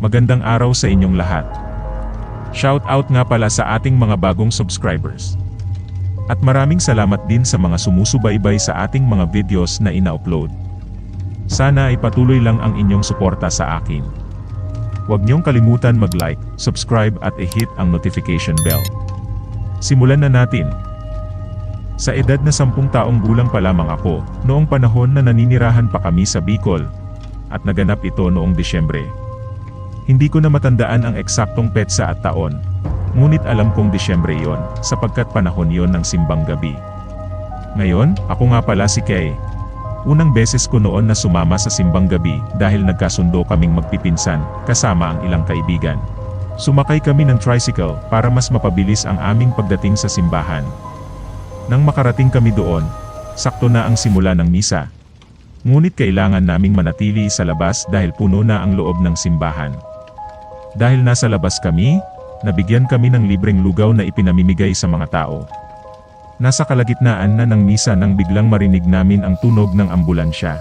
Magandang araw sa inyong lahat. Shout out nga pala sa ating mga bagong subscribers. At maraming salamat din sa mga sumusubaybay sa ating mga videos na ina-upload. Sana ay patuloy lang ang inyong suporta sa akin. Huwag niyong kalimutan mag-like, subscribe at i-hit ang notification bell. Simulan na natin. Sa edad na sampung taong gulang pa lamang ako, noong panahon na naninirahan pa kami sa Bicol, at naganap ito noong Disyembre. Hindi ko na matandaan ang eksaktong petsa at taon, ngunit alam kong Disyembre iyon, sapagkat panahon iyon ng simbang gabi. Ngayon, ako nga pala si Kay. Unang beses ko noon na sumama sa simbang gabi dahil nagkasundo kaming magpipinsan, kasama ang ilang kaibigan. Sumakay kami ng tricycle para mas mapabilis ang aming pagdating sa simbahan. Nang makarating kami doon, sakto na ang simula ng misa. Ngunit kailangan naming manatili sa labas dahil puno na ang loob ng simbahan. Dahil nasa labas kami, nabigyan kami ng libreng lugaw na ipinamimigay sa mga tao. Nasa kalagitnaan na ng misa nang biglang marinig namin ang tunog ng ambulansya.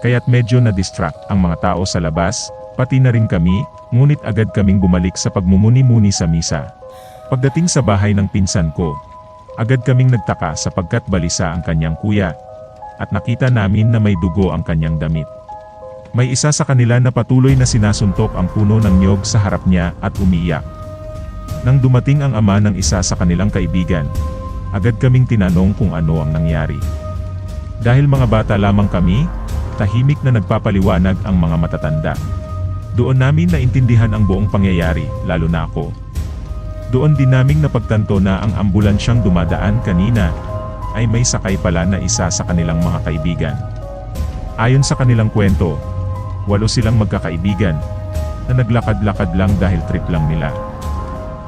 Kaya't medyo na-distract ang mga tao sa labas, pati na rin kami, ngunit agad kaming bumalik sa pagmumuni-muni sa misa. Pagdating sa bahay ng pinsan ko, agad kaming nagtaka sapagkat balisa ang kanyang kuya, at nakita namin na may dugo ang kanyang damit. May isa sa kanila na patuloy na sinasuntok ang puno ng nyog sa harap niya at umiiyak. Nang dumating ang ama ng isa sa kanilang kaibigan, agad kaming tinanong kung ano ang nangyari. Dahil mga bata lamang kami, tahimik na nagpapaliwanag ang mga matatanda. Doon namin naintindihan ang buong pangyayari, lalo na ako. Doon din naming napagtanto na ang ambulansyang dumadaan kanina, ay may sakay pala na isa sa kanilang mga kaibigan. Ayon sa kanilang kwento, walo silang magkakaibigan, na naglakad-lakad lang dahil trip lang nila.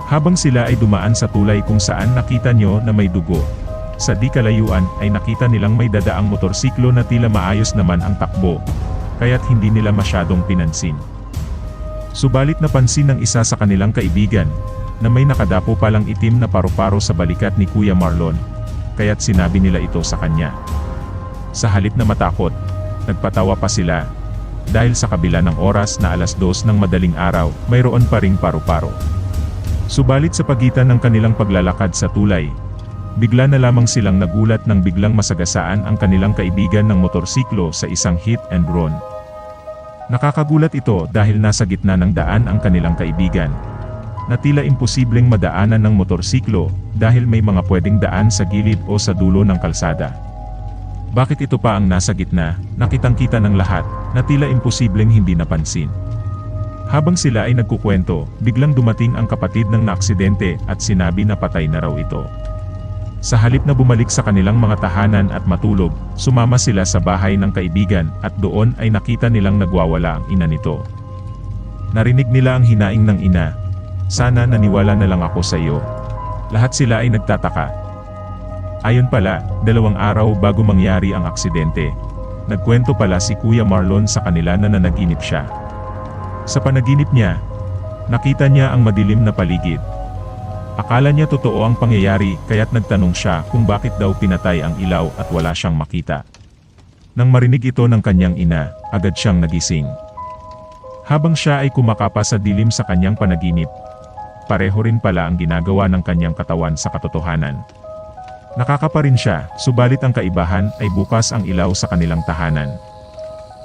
Habang sila ay dumaan sa tulay kung saan nakita nyo na may dugo, sa di kalayuan ay nakita nilang may dadaang motorsiklo na tila maayos naman ang takbo, kaya't hindi nila masyadong pinansin. Subalit napansin ng isa sa kanilang kaibigan, na may nakadapo palang itim na paru-paro sa balikat ni Kuya Marlon, kaya't sinabi nila ito sa kanya. Sa halip na matakot, nagpatawa pa sila, dahil sa kabila ng oras na alas dos ng madaling araw, mayroon pa ring paru-paro. Subalit sa pagitan ng kanilang paglalakad sa tulay, bigla na lamang silang nagulat nang biglang masagasaan ang kanilang kaibigan ng motorsiklo sa isang hit and run. Nakakagulat ito dahil nasa gitna ng daan ang kanilang kaibigan, na tila imposibleng madaanan ng motorsiklo dahil may mga pwedeng daan sa gilid o sa dulo ng kalsada. Bakit ito pa ang nasa gitna, nakitang-kita ng lahat, na tila imposibleng hindi napansin. Habang sila ay nagkukwento, biglang dumating ang kapatid ng naaksidente at sinabi na patay na raw ito. Sa halip na bumalik sa kanilang mga tahanan at matulog, sumama sila sa bahay ng kaibigan at doon ay nakita nilang nagwawala ang ina nito. Narinig nila ang hinaing ng ina, sana naniwala na lang ako sa iyo. Lahat sila ay nagtataka. Ayon pala, dalawang araw bago mangyari ang aksidente. Nagkwento pala si Kuya Marlon sa kanila na nanaginip siya. Sa panaginip niya, nakita niya ang madilim na paligid. Akala niya totoo ang pangyayari kaya't nagtanong siya kung bakit daw pinatay ang ilaw at wala siyang makita. Nang marinig ito ng kanyang ina, agad siyang nagising. Habang siya ay kumakapa sa dilim sa kanyang panaginip, pareho rin pala ang ginagawa ng kanyang katawan sa katotohanan. Nakakapa rin siya, subalit ang kaibahan ay bukas ang ilaw sa kanilang tahanan.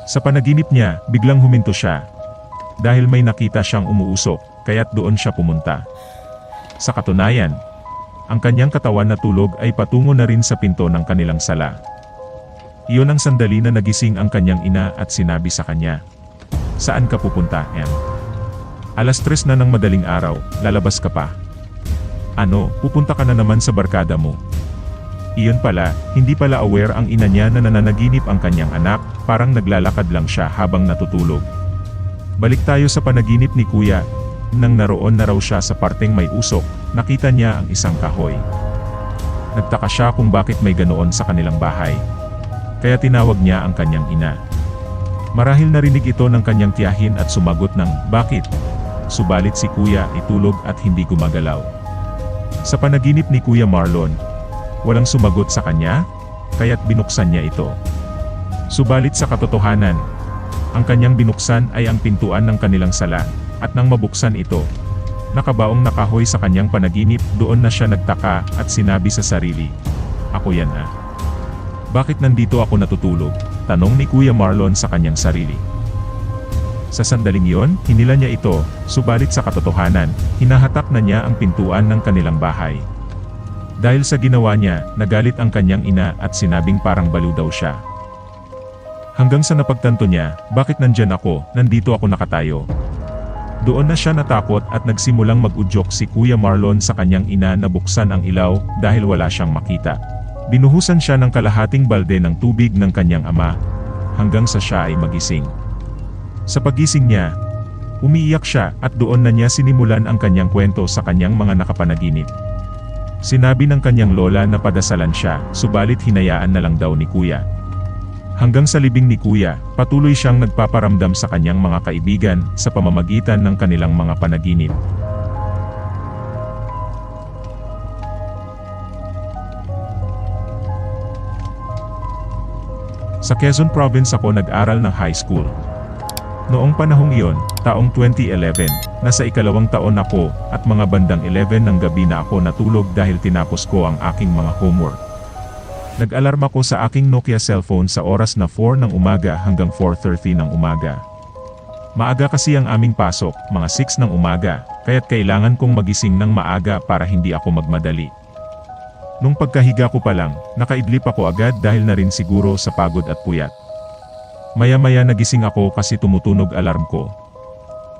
Sa panaginip niya, biglang huminto siya. Dahil may nakita siyang umuusok, kaya't doon siya pumunta. Sa katunayan, ang kanyang katawan na tulog ay patungo na rin sa pinto ng kanilang sala. Iyon ang sandali na nagising ang kanyang ina at sinabi sa kanya, Saan ka pupunta, Em? Alas tres na ng madaling araw, lalabas ka pa. Ano, pupunta ka na naman sa barkada mo. Iyon pala, hindi pala aware ang ina niya na nananaginip ang kanyang anak, parang naglalakad lang siya habang natutulog. Balik tayo sa panaginip ni kuya, nang naroon na raw siya sa parteng may usok, nakita niya ang isang kahoy. Nagtaka siya kung bakit may ganoon sa kanilang bahay. Kaya tinawag niya ang kanyang ina. Marahil narinig ito ng kanyang tiyahin at sumagot ng, bakit? Subalit si kuya itulog at hindi gumagalaw. Sa panaginip ni Kuya Marlon, walang sumagot sa kanya, kaya't binuksan niya ito. Subalit sa katotohanan, Ang kanyang binuksan ay ang pintuan ng kanilang sala, at nang mabuksan ito, nakabaong nakahoy sa kanyang panaginip, doon na siya nagtaka at sinabi sa sarili, Ako yan ah. Bakit nandito ako natutulog? Tanong ni Kuya Marlon sa kanyang sarili. Sa sandaling yon, hinila niya ito, subalit sa katotohanan, hinahatak na niya ang pintuan ng kanilang bahay. Dahil sa ginawa niya, nagalit ang kanyang ina at sinabing parang baliw daw siya. Hanggang sa napagtanto niya, bakit nandyan ako, nandito ako nakatayo. Doon na siya natakot at nagsimulang mag-udyok si Kuya Marlon sa kanyang ina na buksan ang ilaw dahil wala siyang makita. Binuhusan siya ng kalahating balde ng tubig ng kanyang ama, hanggang sa siya ay magising. Sa pagising niya, umiiyak siya at doon na niya sinimulan ang kanyang kwento sa kanyang mga nakapanaginip. Sinabi ng kanyang lola na padasalan siya, subalit hinayaan na lang daw ni kuya. Hanggang sa libing ni kuya, patuloy siyang nagpaparamdam sa kanyang mga kaibigan sa pamamagitan ng kanilang mga panaginip. Sa Quezon Province ako nag-aral ng high school. Noong panahong iyon, taong 2011, nasa ikalawang taon ako at mga bandang 11 ng gabi na ako natulog dahil tinapos ko ang aking mga homework. Nag-alarm ako sa aking Nokia cellphone sa oras na 4 ng umaga hanggang 4.30 ng umaga. Maaga kasi ang aming pasok, mga 6 ng umaga, kaya't kailangan kong magising ng maaga para hindi ako magmadali. Nung pagkahiga ko pa lang, nakaidlip ako agad dahil na rin siguro sa pagod at puyat. Maya-maya nagising ako kasi tumutunog alarm ko.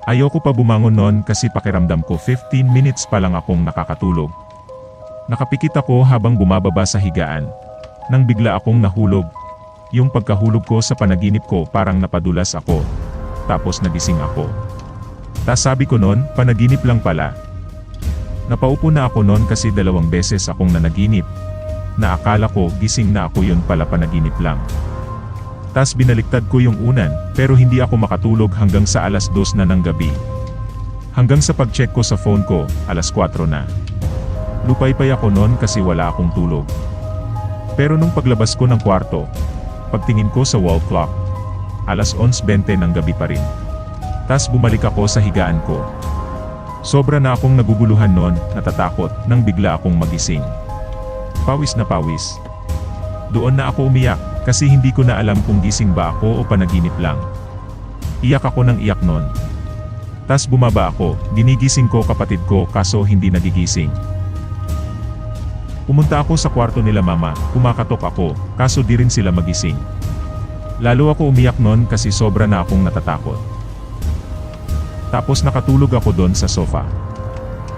Ayoko pa bumangon noon kasi pakiramdam ko 15 minutes pa lang akong nakakatulog. Nakapikit ako habang bumababa sa higaan. Nang bigla akong nahulog. Yung pagkahulog ko sa panaginip ko parang napadulas ako. Tapos nagising ako. Tas sabi ko noon, panaginip lang pala. Napaupo na ako noon kasi dalawang beses akong nanaginip. Na akala ko gising na ako yun pala panaginip lang. Tas binaliktad ko yung unan, pero hindi ako makatulog hanggang sa alas 2 na ng gabi. Hanggang sa pag-check ko sa phone ko, alas 4 na. Lupay-pay ako noon kasi wala akong tulog. Pero nung paglabas ko ng kwarto, pagtingin ko sa wall clock, alas 11.20 ng gabi pa rin. Tas bumalik ako sa higaan ko. Sobra na akong naguguluhan noon, natatakot, nang bigla akong magising. Pawis na pawis. Doon na ako umiyak, kasi hindi ko na alam kung gising ba ako o panaginip lang. Iyak ako ng iyak noon. Tas bumaba ako, ginigising ko kapatid ko kaso hindi nagigising. Pumunta ako sa kwarto nila mama, kumakatok ako, kaso di rin sila magising. Lalo ako umiyak noon kasi sobra na akong natatakot. Tapos nakatulog ako doon sa sofa.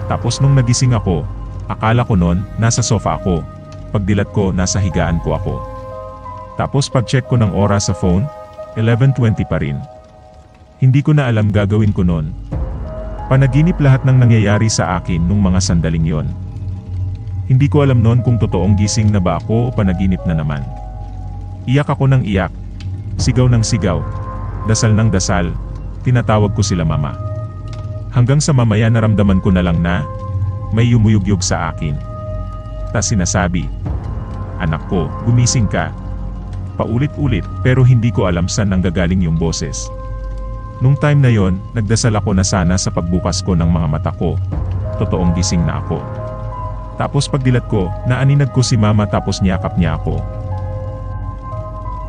Tapos nung nagising ako, akala ko noon, nasa sofa ako. Pagdilat ko, nasa higaan ko ako. Tapos pag-check ko ng oras sa phone, 11.20 pa rin. Hindi ko na alam gagawin ko noon. Panaginip lahat ng nangyayari sa akin nung mga sandaling yon. Hindi ko alam noon kung totoong gising na ba ako o panaginip na naman. Iyak ako ng iyak. Sigaw ng sigaw. Dasal ng dasal. Tinatawag ko sila mama. Hanggang sa mamaya naramdaman ko na lang na, may yumuyugyog sa akin. Tas sinasabi, Anak ko, gumising ka. Paulit-ulit, pero hindi ko alam saan nanggagaling yung boses. Nung time na yon, nagdasal ako na sana sa pagbukas ko ng mga mata ko. Totoong gising na ako. Tapos pagdilat ko, naaninag ko si mama tapos niyakap niya ako.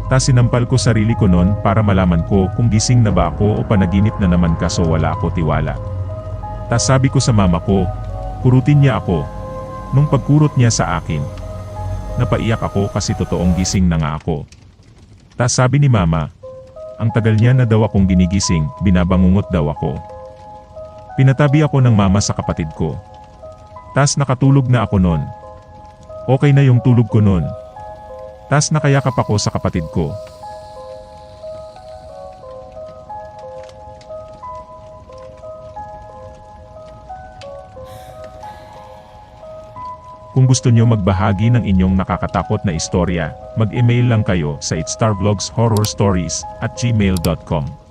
Tas sinampal ko sarili ko noon para malaman ko kung gising na ba ako o panaginip na naman kaso wala ako tiwala. Tas sabi ko sa mama ko, kurutin niya ako. Nung pagkurot niya sa akin, napaiyak ako kasi totoong gising na nga ako. Tas sabi ni mama, ang tagal niya na daw akong ginigising, binabangungot daw ako. Pinatabi ako ng mama sa kapatid ko. Tas nakatulog na ako noon. Okay na yung tulog ko noon. Tas nakayakap ako sa kapatid ko. Kung gusto nyo magbahagi ng inyong nakakatakot na istorya, mag-email lang kayo sa itstarvlogshorrorstories at gmail.com.